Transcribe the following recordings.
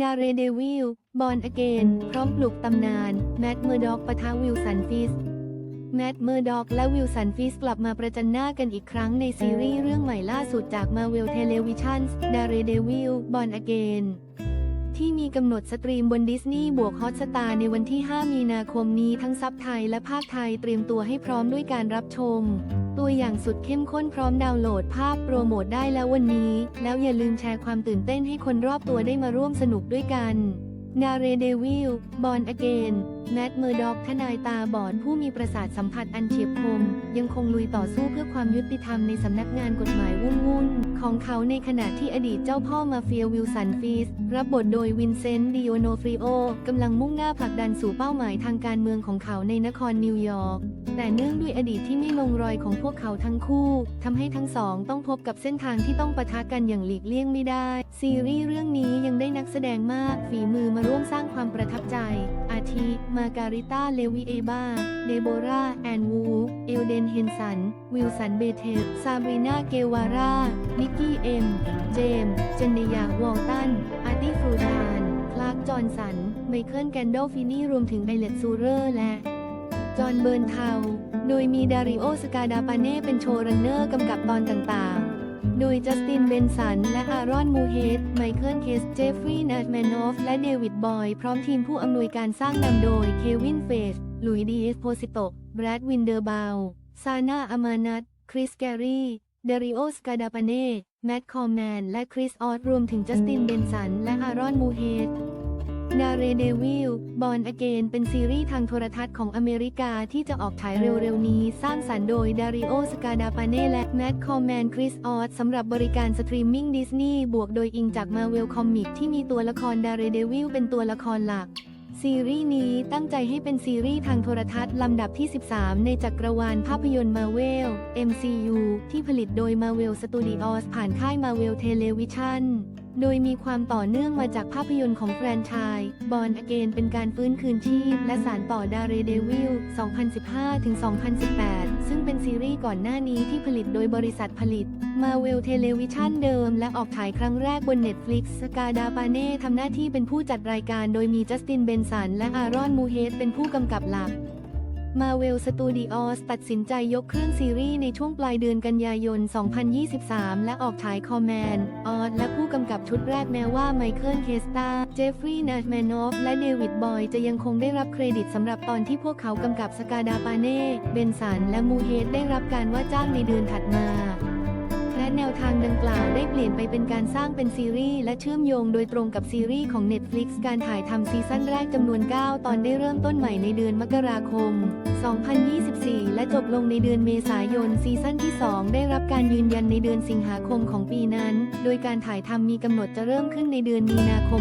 นาเรเดวิล บอลอเกน พร้อมปลุกตำนาน แมดเมอร์ด็อกปะทะวิลสันฟิส แมดเมอร์ด็อกและวิลสันฟิสกลับมาประจันหน้ากันอีกครั้งในซีรีส์เรื่องใหม่ล่าสุดจากมาเวลเทเลวิชั่นดาเรเดวิล บอลอเกน ที่มีกำหนดสตรีมบนดิสนีย์บวกฮอตสตาร์ในวันที่ 5 มีนาคมนี้ทั้งซับไทยและภาคไทยเตรียมตัวให้พร้อมด้วยการรับชม ตัวอย่างสุดเข้มข้นพร้อมดาวน์โหลดภาพโปรโมทได้แล้ววันนี้ แล้วอย่าลืมแชร์ความตื่นเต้นให้คนรอบตัวได้มาร่วมสนุกด้วยกันนาเรเดวิลบอลอเกน แมดเมอร์ด็อกทนายตาบอดผู้มีประสาทสัมผัสอันเฉียบคม ยังคงลุยต่อสู้เพื่อความยุติธรรมในสำนักงานกฎหมายวุ่นๆของเขาในขณะที่อดีตเจ้าพ่อมาเฟียวิลสันฟีส รับบทโดยวินเซนต์ดิโอโนฟริโอกำลังมุ่งหน้าผลักดันสู่เป้าหมายทางการเมืองของเขาในนครนิวยอร์กแต่เนื่องด้วยอดีตที่ไม่ลงรอยของพวกเขาทั้งคู่ทำให้ทั้งสองต้องพบกับเส้นทางที่ต้องปะทะกันอย่างหลีกเลี่ยงไม่ได้ ซีรีส์เรื่องนี้ยังได้นักแสดงมากฝีมือมาร่วมสร้างความประทับใจ อาทิมาการิต้า เลวิเอบาเดโบราแอนวูเอลเดนเฮนสัน วิลสัน เบเทลซาบรีนาเกวาร่า นิกกี้เอ็ม เจมส์เจนเนีย วอลตัน อาร์ตี้ฟรูดาน คลาร์ก จอห์นสัน ไมเคิล แกนโดฟินี่ รวมถึงไอเลตซูเรอร์ และ จอห์น เบิร์นเทา โดยมีดาริโอ สกาดาปาเน่ เป็นโชว์รันเนอร์กำกับตอนต่างๆ โดยจัสติน เบนสัน และอารอนมูเฮด ไมเคิล เคส เจฟฟรีย์นัทแมนอฟ และเดวิด บอย พร้อมทีมผู้อำนวยการสร้างนำโดย เควิน เฟสหลุยดีเอสโพซิโตแบรด วินเดอร์บาวซาน่าอามานัทคริส แกรีเดริโอส กาดาปาเน่ แมตต์คอร์แมน และคริส ออสรวมถึงจัสติน เบนสัน และอารอนมูเฮด นาเรเดวิล บอลอเกน เป็นซีรีส์ทางโทรทัศน์ของอเมริกาที่จะออกฉายเร็วๆนี้ สร้างสรรค์โดยดาริโอ สกาดาปาเน่ และแมตต์คอมแมน คริสออสสำหรับบริการสตรีมมิ่งดิสนีย์ บวกโดยอิงจากมาเวลคอมิกที่มีตัวละครดาเรเดวิลเป็นตัวละครหลัก ซีรีส์นี้ตั้งใจให้เป็นซีรีส์ทางโทรทัศน์ลำดับที่ 13 ในจักรวาลภาพยนตร์มาเวล MCU ที่ผลิตโดย Marvel Studios ผ่านค่าย Marvel Television โดยมีความต่อเนื่องมาจากภาพยนตร์ของแฟรนไชส์บอลอเกนเป็นการฟื้นคืนชีพ และสารต่อดาเรเดวิล 2015-2018 ซึ่งเป็นซีรีส์ก่อนหน้านี้ที่ผลิตโดยบริษัทผลิต Marvel Television เดิม และออกฉายครั้งแรกบน Netflix สกาดาปาเน่ทำหน้าที่เป็นผู้จัดรายการโดยมีจัสติน เบนสัน และอารอน มูเฮดเป็นผู้กำกับหลัก Marvel Studios ตัดสินใจยกเครื่องซีรีส์ในช่วงปลายเดือนกันยายน 2023 และออกฉายคอมแมนออสและผู้กำกับชุดแรกแม้ว่าไมเคิลเคสตา เจฟฟรีย์นัทแมนอฟและเดวิดบอยจะยังคงได้รับเครดิตสำหรับตอนที่พวกเขากำกับสกาดาปาเน่ เบนสัน และมูเฮดได้รับการว่าจ้างในเดือนถัดมา และแนวทางดังกล่าว ลี่ยนไปเป็นการสร้างเป็นซีรีส์และเชื่อมโยงโดยตรงกับซีรีส์ของ Netflix การถ่ายทำซีซั่นแรกจำนวน 9 ตอนได้เริ่มต้นใหม่ในเดือนมกราคม 2024 และจบลงในเดือนเมษายนซีซั่นที่ 2 ได้รับการยืนยันในเดือนสิงหาคมของปีนั้น โดยการถ่ายทำมีกำหนดจะเริ่มขึ้นในเดือนมีนาคม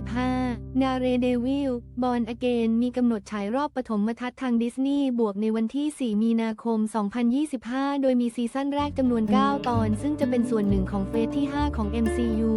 2025 นาเรเดวิล บอลอเกน มีกำหนดฉายรอบปฐมทัศน์ทางดิสนีย์บวกในวันที่ 4 มีนาคม 2025 โดยมีซีซั่นแรกจำนวน 9 ตอน ซึ่งจะเป็นส่วนหนึ่งของเฟสที่ 5 ของ MCU